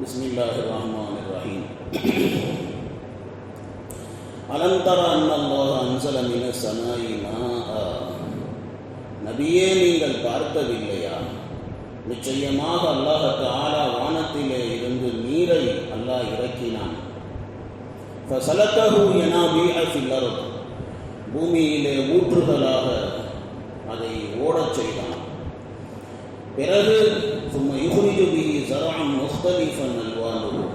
بسم الله الرحمن الرحيم ألم تر أن الله أنزل من السماء ماء நபியே நீங்கள் பார்த்ததில்லையா நிச்சயமாக அல்லாஹ் தஆலா வானத்திலே இருந்து நீரை அல்லாஹ் இறக்கினான் ஃபசலக்கஹு யனாபிஅ ஃபில் அர்த் பூமியிலே ஊற்றுகளாக அதை ஓடச் செய்தான் பிறகு சும்ம யுஹ்ரிஜு பிஹி ஸரஅன் முஸ்தலிஃபன்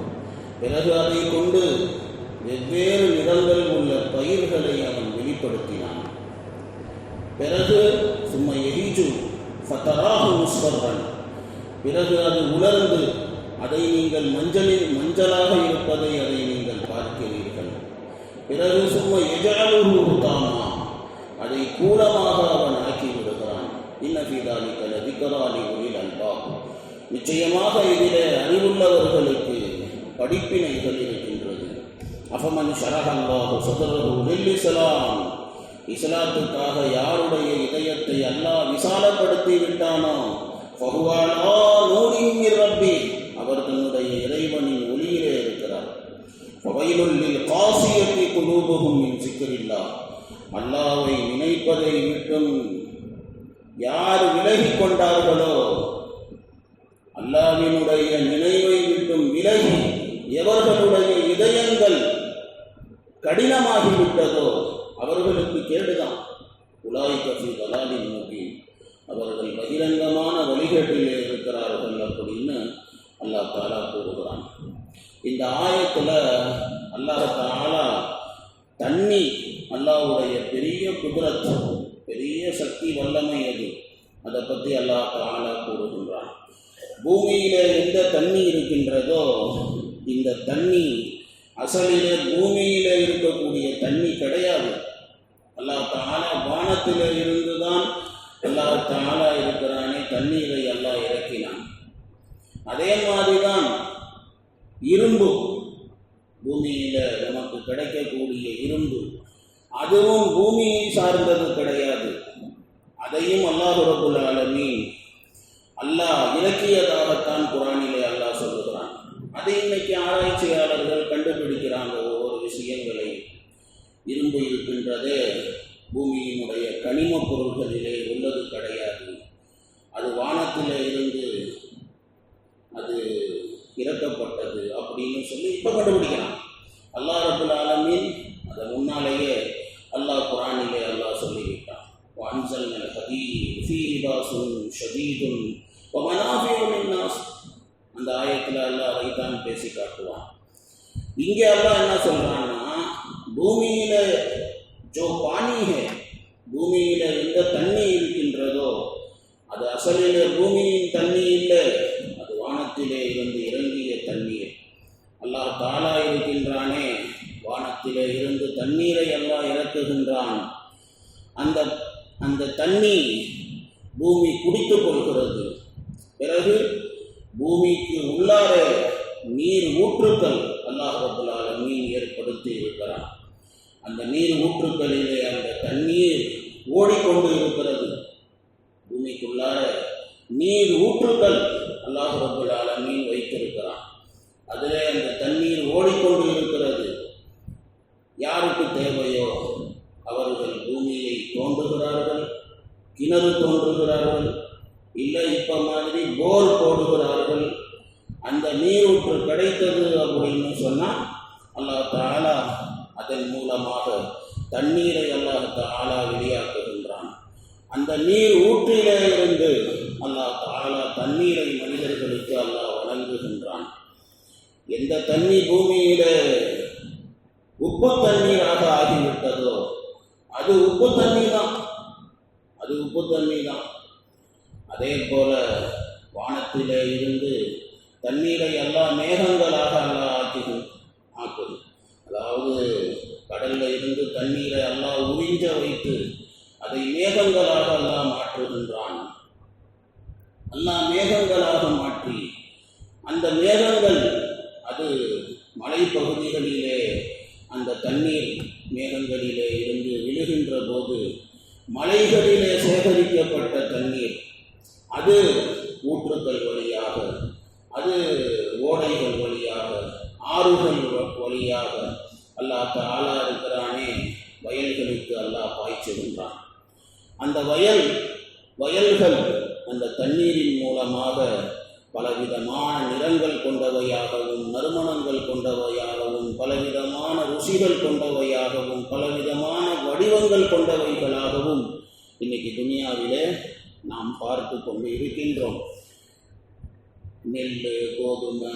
பிறகு அதை கொண்டு வெவ்வேறு நிறங்கள் உள்ள பயிர்களை அவன் வெளிப்படுத்தினான். பிறகு சும்மா எரிஜு ஃபத்தராக முஸ்வர்ரன் பிறகு அது உலர்ந்து அதை நீங்கள் மஞ்சளில் மஞ்சளாக இருப்பதை அதை நீங்கள் பார்க்கிறீர்கள். பிறகு சும்மா எஜாலூர் உத்தாமா அதை கூலமாக அவன் ஆக்கி விடுகிறான் இன்னஃபீதாலி கல நிச்சயமாக இதிலே அறிவுள்ளவர்களுக்கு படிப்பினைகள் இருக்கின்றது அஃபமன் ஷரஹல்லாஹு சதரகு லில் இஸ்லாம் இஸ்லாத்துக்காக யாருடைய இதயத்தை அல்லாஹ் விசாலப்படுத்தி விட்டானோ பகுவானா நூலின் ரப்பி. அவர் தன்னுடைய இறைவனின் ஒளியிலே இருக்கிறார். பகையிலுள்ளில் காசியத்தை குலூபுகும் என் சிக்கரில்லா அல்லாவை நினைப்பதை விட்டும் யார் விலகி கொண்டார்களோ அல்லாவினுடைய நினைவை விட்டும் விலகி எவர்களுடைய இதயங்கள் கடினமாகிவிட்டதோ அவர்களுக்கு கேடுதான். உலாய் கசி வலாலின் நோக்கி அவர்கள் பகிரங்கமான வழிகேட்டில் இருக்கிறார்கள் அப்படின்னு அல்லாஹ் தாலா கூறுகிறான். இந்த ஆயத்தில் அல்லாஹ் தாலா தண்ணி அல்லாவுடைய பெரிய குதிரத் பெரிய சக்தி வல்லமை அது. அதை பற்றி அல்லாஹ் தாலா கூறுகின்றான். பூமியிலே எந்த தண்ணி இருக்கின்றதோ இந்த தண்ணி அசலிலே பூமியிலே இருக்கக்கூடிய தண்ணி கிடையாது. அல்லா தாலா வானத்திலே இருந்துதான் அல்லா தாலா இருக்கிறானே தண்ணீரை அல்லா இறக்கினான். அதே மாதிரிதான் இரும்பு பூமியில நமக்கு கிடைக்கக்கூடிய இரும்பு அதுவும் பூமியை சார்ந்தது கிடையாது. அதையும் அல்லாஹ் ரபுல் ஆலமீன் இரும்பு இருக்கின்றது பூமியினுடைய கனிம பொருள்களிலே உள்ளது கிடையாது அது வானத்திலே இருந்து அது இறக்கப்பட்டது அப்படின்னு சொல்லி இப்போ கண்டுபிடிக்கிறான் அல்லாஹ் ரபுல் ஆலமீன் அதை முன்னாலேயே அல்லாஹ் குரானிலே அல்லாஹ் சொல்லிவிட்டான் وأنزلنا الحديد فيه باس شديد ومنافع للناس அந்த ஆயத்தில் அல்லாஹ் அதைத்தான் பேசி காட்டுவான் இங்கே அல்லாஹ் என்ன சொல்றான்னா பூமியில ஜோ பானி ஹே பூமியில எந்த தண்ணி இருக்கின்றதோ அது அசலில பூமியின் தண்ணி இல்லை அது வானத்திலே இருந்து இறங்கிய தண்ணீர் அல்லாஹ் தாலா இருக்கின்றானே வானத்திலே இருந்து தண்ணீரை அல்லாஹ் இறக்குகின்றான். அந்த அந்த தண்ணி பூமி குடித்து கொள்கிறது. பிறகு பூமிக்கு உள்ளார நீர் ஊற்றுக்கள் அல்லாஹ் மீன் ஏற்படுத்தி இருக்கிறான். அந்த நீர் ஊற்றுக்களிலே அந்த தண்ணீர் ஓடிக்கொண்டு இருக்கிறது பூமிக்குள்ளார நீர் ஊற்றுக்கள் அல்லாஹ் ரபுல் ஆலமீன் வைத்திருக்கிறான். அதிலே அந்த தண்ணீர் ஓடிக்கொண்டு இருக்கிறது யாருக்கு தேவையோ அவர்கள் பூமியை தோன்றுகிறார்கள் கிணறு தோன்று உப்பு தண்ணீராக ஆகிவிட்டதோ அது உப்பு தண்ணி தான் அது உப்பு தண்ணி தான் அதே போல வானத்திலே இருந்து தண்ணீரை எல்லாம் மேகங்களாக எல்லாம் ஆக்கி ஆக்குது. அதாவது கடல்ல இருந்து தண்ணீரை எல்லாம் உறிஞ்ச வைத்து அதை மேகங்களாக எல்லாம் மாற்றுகின்றான். எல்லாம் மேகங்களாக மாற்றி அந்த மேகங்கள் அது மலைப்பகுதிகளிலே அந்த தண்ணீர் மேகங்களிலே இருந்து விழுகின்ற போது மலைகளிலே சேகரிக்கப்பட்ட தண்ணீர். அது ஊற்றுக்கள் வழியாக அது ஓடைகள் ஆறுகள் வழியாக அல்லாஹ் ஆளா இருக்கிறானே வயல்களுக்கு அல்லாஹ் பாய்ச்சிருந்தான். அந்த வயல் வயல்கள் அந்த தண்ணீரின் மூலமாக பலவிதமான நிறங்கள் கொண்டவையாகவும் நறுமணங்கள் கொண்டவையாகவும் பலவிதமான ருசிகள் கொண்டவையாகவும் பலவிதமான வடிவங்கள் கொண்டவைகளாகவும் இன்னைக்கு துனியாவிலே நாம் பார்த்து கொண்டு இருக்கின்றோம். நெல் கோதுமை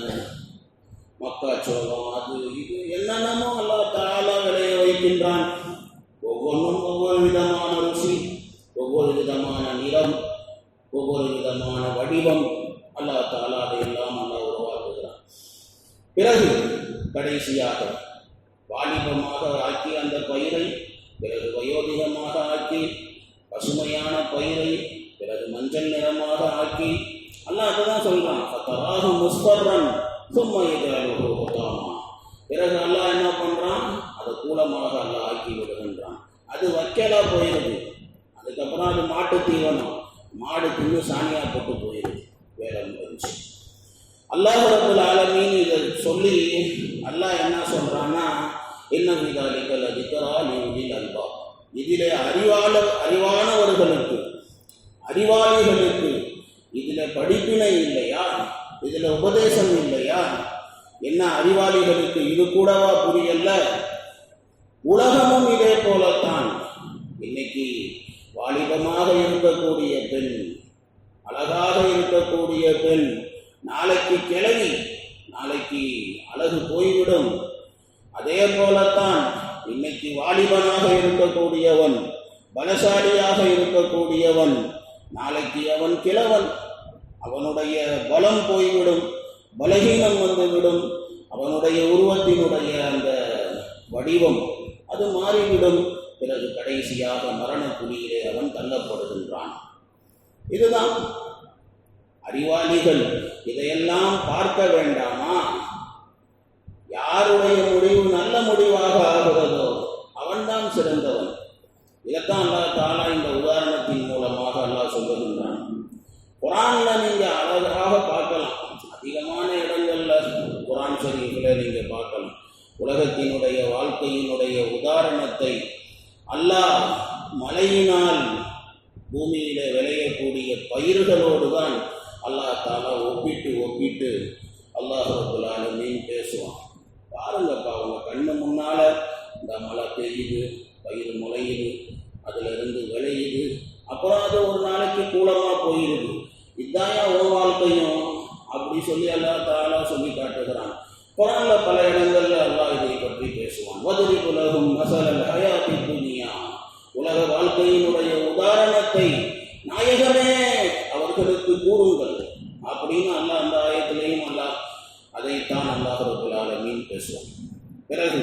மக்காச்சோளம் அது இது என்னென்னமோ அல்லாஹ் தாலா விளைய வைக்கின்றான். ஒவ்வொன்றும் ஒவ்வொரு விதமான ருசி ஒவ்வொரு விதமான நிறம் ஒவ்வொரு விதமான வடிவம் அல்லா தாலா அதையெல்லாம் அல்லா உருவாக்குகிறான். பிறகு கடைசியாக வாலிபமாக ஆக்கி அந்த பயிரை பிறகு வயோதிகமாக ஆக்கி பசுமையான பயிரை பிறகு மஞ்சள் நிறமாக ஆக்கி அல்லாஹ் தான் சொல்றான் ஃபத்தராஹு முஸ்பர்ரன் சும்மா பிறகு அல்லாஹ் என்ன பண்றான்? அதை கூலமாக அல்லாஹ் ஆக்கி விடுகின்றான். அது வைக்கலா போயிடுது அதுக்கப்புறம் அது மாட்டு தீவனம். மாடு தின்னு சாணியா போட்டு போயிடுது அல்லாஹுரப்புல் ரபுல் ஆலமீன் இதை சொல்லி அல்லாஹ் என்ன சொல்கிறான்னா என்ன விதாலிகள் அதிகரா நீதில் அல்பா. இதிலே அறிவாள அறிவானவர்களுக்கு அறிவாளிகளுக்கு இதில் படிப்பினை இல்லையா? இதில் உபதேசம் இல்லையா? என்ன அறிவாளிகளுக்கு இது கூடவா புரியல? உலகமும் இதே போலத்தான். இன்னைக்கு வாலிபமாக இருக்கக்கூடிய பெண் அழகாக இருக்கக்கூடிய பெண் நாளைக்கு கிளவி நாளைக்கு அழகு போய்விடும். அதே போலத்தான் இன்னைக்கு வாலிபனாக இருக்கக்கூடியவன் பலசாலியாக இருக்கக்கூடியவன் நாளைக்கு அவன் கிழவன். அவனுடைய பலம் போய்விடும் பலகீனம் வந்துவிடும். அவனுடைய உருவத்தினுடைய அந்த வடிவம் அது மாறிவிடும். பிறகு கடைசியாக மரண குழியிலே அவன் தள்ளப்படுகின்றான். இதுதான் அறிவாளிகள் இதையெல்லாம் பார்க்க வேண்டாமா? யாருடைய முடிவு நல்ல முடிவாக ஆகிறதோ அவன்தான் சிறந்தவன். இதைத்தான் அல்லா தாலா இந்த உதாரணத்தின் மூலமாக அல்லாஹ் சொல்லுகின்றான். குரான்ல நீங்க அழகாக பார்க்கலாம். அதிகமான இடங்கள்ல குரான் ஷரீஃபில் நீங்க பார்க்கலாம். உலகத்தினுடைய வாழ்க்கையினுடைய உதாரணத்தை அல்லாஹ் மழையினால் பூமியில விளையக்கூடிய பயிர்களோடு தான் அல்லாஹ் தாலா ஒப்பிட்டு ஒப்பிட்டு அல்லாஹ் ரபுல் ஆலமீன் பேசுவான். பாருங்கப்பா அவங்க கண்ணு முன்னால் இந்த மழை பெய்யுது பயிர் முளையுது அதிலிருந்து விளையுது அப்புறம் அது ஒரு நாளைக்கு கூலமாக போயிருது. இதாயா ஓ வாழ்க்கையும் அப்படி சொல்லி அல்லாஹ் தாலா சொல்லி காட்டுகிறான். குரான்ல பல இடங்கள்ல அல்லாஹ் இதை பற்றி பேசுவான். வதுரி உலகம் மசலல் ஹயாத்தி துனியா. உலக வாழ்க்கையினுடைய உதாரணத்தை நாயகமே மக்களுக்கு கூறுங்கள். அப்படின்னு அல்லாஹ் அந்த ஆயத்திலையும் அல்லாஹ் அதைத்தான் அல்லாஹ் ரபுல் ஆலமீன் பேசுவான். பிறகு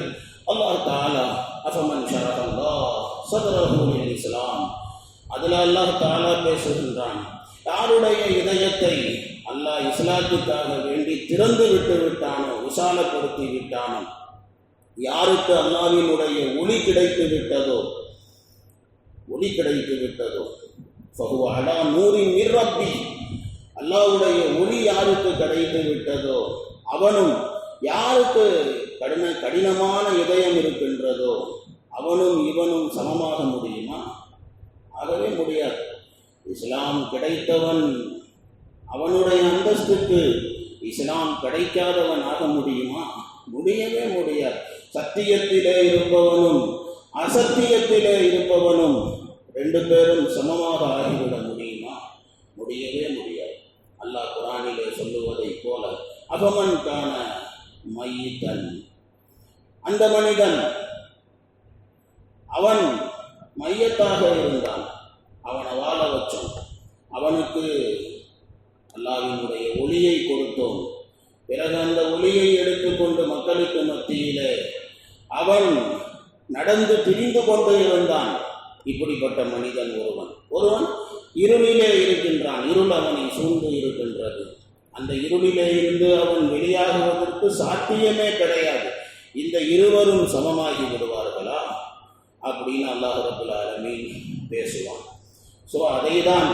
அல்லாஹ் தாலா அஃபமன் ஷரஹல்லா சதரஹு லில் இஸ்லாம். அதுல அல்லாஹ் தாலா பேசுகின்றான் யாருடைய இதயத்தை அல்லாஹ் இஸ்லாத்துக்காக வேண்டி திறந்து விட்டு விட்டானோ விசாலப்படுத்தி விட்டானோ யாருக்கு அல்லாவினுடைய ஒளி கிடைத்து விட்டதோ ஒளி கிடைத்து விட்டதோ ஃபஹுவ அலா நூரின் மிர்ரப்பி அல்லாவுடைய ஒளி யாருக்கு கிடைத்து விட்டதோ அவனும் யாருக்கு கடின கடினமான இதயம் இருக்கின்றதோ அவனும் இவனும் சமமாக முடியுமா? ஆகவே முடியாது. இஸ்லாம் கிடைத்தவன் அவனுடைய அந்தஸ்துக்கு இஸ்லாம் கிடைக்காதவன் ஆக முடியுமா? முடியவே முடியாது. சத்தியத்திலே இருப்பவனும் அசத்தியத்திலே இருப்பவனும் ரெண்டு பேரும் சமமாக ஆகிவிட முடியுமா? முடியவே முடியாது. அல்லாஹ் குரானிலே சொல்லுவதைப் போல அபமன் காண மையத்தன். அந்த மனிதன் அவன் மையத்தாக இருந்தான். அவனை வாழ வச்சோம். அவனுக்கு அல்லாவினுடைய ஒளியை கொடுத்தோம். பிறகு அந்த ஒளியை எடுத்துக்கொண்டு மக்களுக்கு மத்தியிலே அவன் நடந்து திரிந்து கொண்டு இருந்தான். இப்படிப்பட்ட மனிதன் ஒருவன். ஒருவன் இருளிலே இருக்கின்றான். இருள் அவனை சூழ்ந்து இருக்கின்றது. அந்த இருளிலே இருந்து அவன் வெளியாகுவதற்கு சாத்தியமே கிடையாது. இந்த இருவரும் சமமாகி விடுவார்களா? அப்படின்னு அல்லாஹ் ரபுல் ஆலமீன் பேசுவான். ஸோ அதை தான்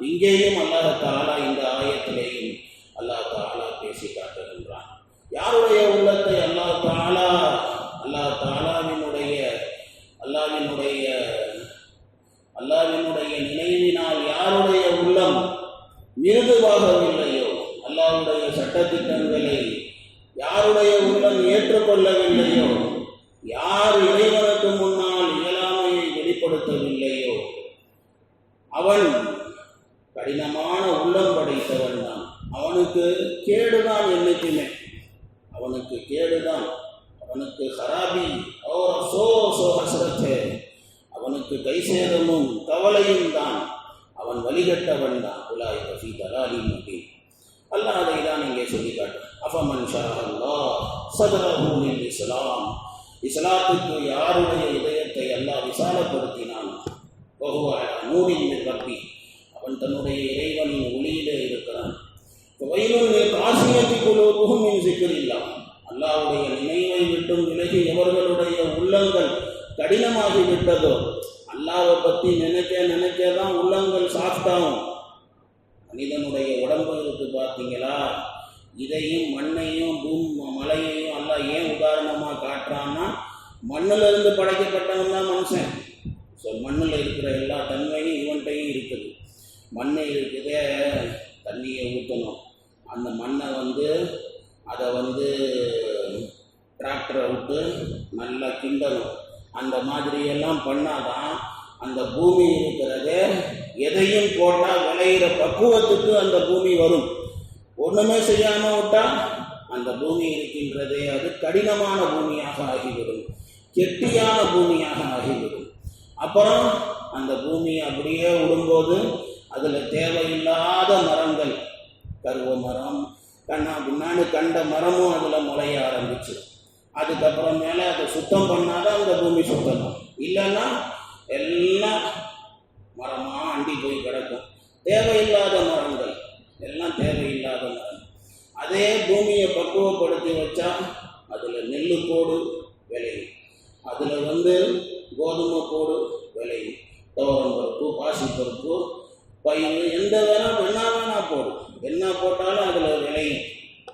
இங்கேயும் அல்லாஹ் தாலா இந்த ஆயத்திலேயும் அல்லாஹ் தாலா பேசி காட்டுகின்றான். யாருடைய உள்ளத்தை அவனுக்கு கேடுதான். அவனுக்கு ஹராபி ஓர் சோ சோ ஹசரத்தே. அவனுக்கு கை சேதமும் கவலையும் தான். அவன் வழிகட்டவன் தான். உலாய் ரஃபி தலாலி முபி அல்லாஹ் அதை தான் இங்கே சொல்லி காட்டு அஃபமன் ஷா அல்லாஹ் சதரஹூலில் இஸ்லாம். இஸ்லாத்துக்கு யாருடைய இதயத்தை அல்லாஹ் விசாலப்படுத்தினான்? நூறின் ரப்பி. அவன் தன்னுடைய இறைவனின் ஒளியிலே இருக்கிறான். வயலுடைய காசியத்தை அல்லாவுடைய நினைவை விட்டும் விலகி எவர்களுடைய உள்ளங்கள் கடினமாகி விட்டதோ அல்லாவை பற்றி நினைக்க நினைக்க தான் உள்ளங்கள் சாஃப்டாகும் மனிதனுடைய உடம்பு இருக்கு பார்த்தீங்களா? இதையும் மண்ணையும் பூம் மலையையும் அல்லாஹ் ஏன் உதாரணமாக காட்டுறான்னா மண்ணில் இருந்து படைக்கப்பட்டவன் தான் மனுஷன். ஸோ மண்ணில் இருக்கிற எல்லா தன்மையும் இவன்கிட்டையும் இருக்குது. மண்ணை இருக்குதே தண்ணியை ஊற்றணும் அந்த மண்ணை வந்து அதை வந்து டிராக்டரை விட்டு நல்லா கிண்டணும். அந்த மாதிரியெல்லாம் பண்ணாதான் அந்த பூமி இருக்கிறது எதையும் போட்டால் விளையிற பக்குவத்துக்கு அந்த பூமி வரும். ஒன்றுமே செய்யாமல் விட்டால் அந்த பூமி இருக்கின்றதே அது கடினமான பூமியாக ஆகிவிடும். கெட்டியான பூமியாக ஆகிவிடும். அப்புறம் அந்த பூமி அப்படியே விடும்போது அதில் தேவையில்லாத மரங்கள் கருவ மரம் கண்ணா பின்னான்னு கண்ட மரமும் அதில் முளைய ஆரம்பிச்சு. அதுக்கப்புறம் மேலே அதை சுத்தம் பண்ணாதான் அந்த பூமி சுத்தம் இல்லைன்னா எல்லாம் மரமாக அண்டி போய் கிடக்கும். தேவையில்லாத மரங்கள் எல்லாம் தேவையில்லாத மரம். அதே பூமியை பக்குவப்படுத்தி வச்சா அதில் நெல்லு போடு விளையும். அதில் வந்து கோதுமை போடு விளையும். துவரம் பருப்பு பாசிப்பருப்பு பயிர் எந்த வேணா வேணால் வேணா போடும் என்ன போட்டாலும் அதில் விளையும்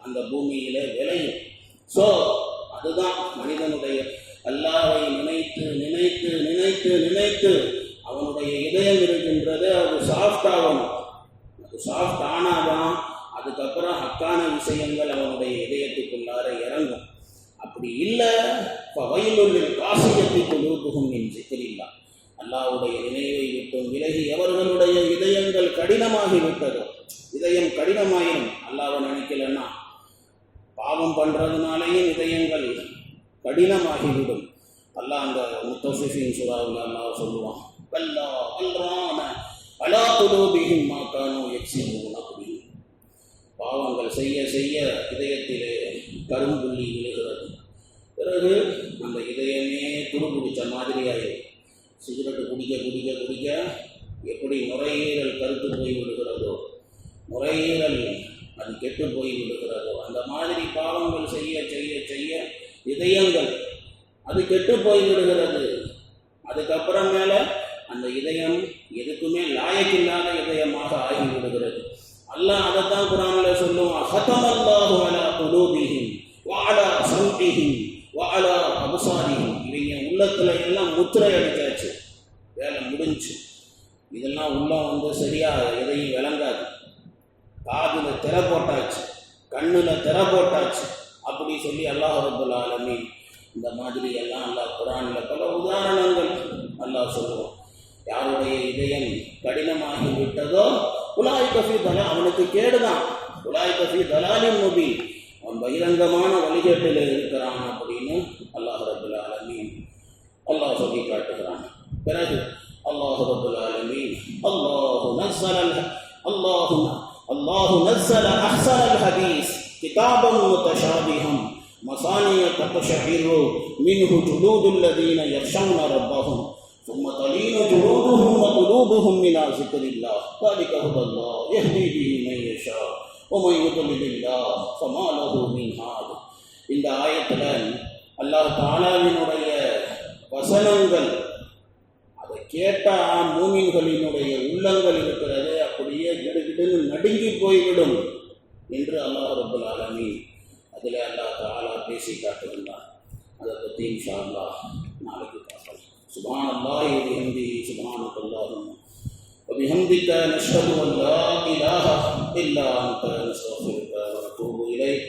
அந்த பூமியில் விளையும். ஸோ அதுதான் மனிதனுடைய அல்லாவை நினைத்து நினைத்து நினைத்து நினைத்து அவனுடைய இதயம் இருக்கின்றது. அது சாஃப்ட் ஆகணும். அது சாஃப்ட் ஆனாதான் அதுக்கப்புறம் ஹக்கான விஷயங்கள் அவனுடைய இதயத்துக்குள்ளார இறங்கும். அப்படி இல்லை இப்போ வயலுள்ளில் காசியத்தை குழுப்புகும் என்று தெரியல அல்லாவுடைய நினைவை விட்டும் விலகி எவர்களுடைய இதயங்கள் கடினமாகி விட்டதோ இதயம் கடினமாயிரும். அல்லாவை நினைக்கலன்னா பாவம் பண்ணுறதுனாலேயும் இதயங்கள் கடினமாகிவிடும். அல்லாஹ் அந்த முத்தசிஃபின் சுறாவில் அல்லாஹ் சொல்லுவான் வல்லா வல்றான அலா குலூபிஹிம் மாக்கானோ எக்ஸி அப்படின்னு பாவங்கள் செய்ய செய்ய இதயத்திலே கரும்புள்ளி விழுகிறது. பிறகு அந்த இதயமே துரு குடித்த ஆயிடும் சிகரெட்டு குடிக்க குடிக்க குடிக்க எப்படி நுரையீரல் கருத்து போய் விடுகிறதோ முறையீரல் அது கெட்டு போய் விடுகிறதோ அந்த மாதிரி பாவங்கள் செய்ய செய்ய செய்ய இதயங்கள் அது கெட்டு போய் விடுகிறது. அதுக்கப்புறம் அந்த இதயம் எதுக்குமே லாயக்கில்லாத இதயமாக ஆகி விடுகிறது அல்லாஹ் அதைத்தான் குரான்ல சொல்லுவான் ஹதமல்லாஹு அலா குலூபிஹிம் வஅலா சம்இஹிம் வஅலா அப்சாரிஹிம். இவங்க உள்ளத்துல எல்லாம் முத்திரை அடிச்சாச்சு. வேலை முடிஞ்சு. இதெல்லாம் உள்ள வந்து சரியா எதையும் விளங்காது. காதுல திற போட்டாச்சு கண்ணுல திற போட்டாச்சு அப்படி சொல்லி அல்லாஹ் ரபுல் ஆலமி இந்த மாதிரி எல்லாம் அல்லாஹ் குரான்ல பல உதாரணங்கள் அல்லாஹ் சொல்லுவோம் யாருடைய இதயம் கடினமாகி விட்டதோ உலாய் கஃபி தலா அவனுக்கு கேடுதான். உலாய் கஃபி தலாலின் நொபி. அவன் பகிரங்கமான வழிகேட்டில் இருக்கிறான் அப்படின்னு அல்லாஹ் ரபுல் ஆலமீன் அல்லாஹ் சொல்லி காட்டுகிறான். பிறகு அல்லாஹ் ரபுல் ஆலமீன் அல்லாஹு நஸ்ஸல ونزل أحسن الحديث كتابا متشابها مثانية تقشعر منه جلود الذين يخشون ربهم ثم تلين جلودهم وقلوبهم من ذكر الله ذلك هدى الله يهدي به من يشاء ومن يضلل الله فما له من هاد இந்த ஆயத்தில் அல்லாஹ் தாலாவினுடைய வசனங்கள் அதை கேட்ட மூமின்களினுடைய உள்ளங்கள் இருக்கிறது. அப்படியே கிடுகிடுன்னு நடுங்கி போய்விடும் என்று அல்லாஹ் ரபுல் ஆலமீன் அதில் அல்லாஹ் தாலா பேசி காட்டுகின்றான் அதை பற்றி இன்ஷா அல்லாஹ் நாளைக்கு பார்க்கலாம் சுபான் அல்லாஹ் பிஹம்தி சுபானக் அல்லாஹும் وبحمدك نشهد ان لا اله الا انت نستغفرك ونتوب اليك